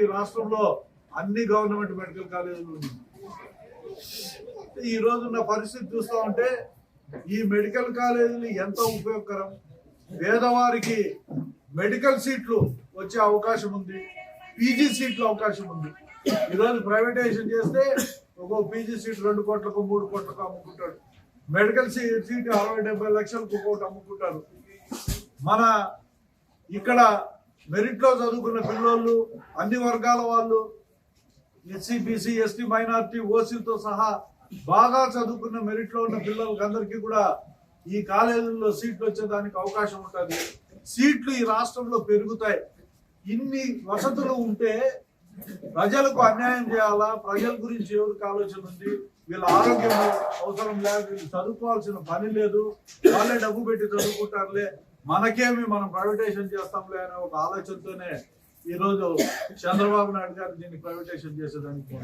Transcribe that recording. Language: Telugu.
ఈ రాష్ట్రంలో అన్ని గవర్నమెంట్ మెడికల్ కాలేజీలు ఉన్నాయి. ఈ రోజున్న పరిస్థితి చూస్తా ఉంటే ఈ మెడికల్ కాలేజీలు ఎంత ఉపయోగకరం? పేదవారికి మెడికల్ సీట్లు వచ్చే అవకాశం ఉంది. పీజీ సీట్లు అవకాశం ఉంది. ఈరోజు ప్రైవేటైజేషన్ చేస్తే ఒక పీజీ సీట్ రెండు కోట్లకు మూడు కోట్లకు అమ్ముకుంటాడు. మెడికల్ సీ సీట్ అరవై డెబ్బై లక్షలకు ఒక్కొక్కటి అమ్ముకుంటారు మన ఇక్కడ మెరిట్లో చదువుకున్న పిల్లోళ్ళు అన్ని వర్గాల వాళ్ళు ఎస్సీ బీసీ ఎస్టీ మైనార్టీ ఓసీలతో సహా బాగా చదువుకున్న మెరిట్లో ఉన్న పిల్లలకి అందరికీ కూడా ఈ కాలేజీల్లో సీట్లు వచ్చేదానికి అవకాశం ఉంటుంది. సీట్లు ఈ రాష్ట్రంలో పెరుగుతాయి. ఇన్ని వసతులు ఉంటే ప్రజలకు అన్యాయం చేయాలా? ప్రజల గురించి ఎవరికి ఆలోచన ఉంది? వీళ్ళ ఆరోగ్యం అవసరం లేదు వీళ్ళు చదువుకోవాల్సిన పని లేదు. వాళ్ళే డబ్బు పెట్టి చదువుకుంటారులే. మనకేమి మనం ప్రైవేటైజేషన్ చేస్తాంలే అనే ఒక ఆలోచనతోనే ఈరోజు చంద్రబాబు నాయుడు గారు దీన్ని ప్రైవేటైజేషన్ చేసేదానికి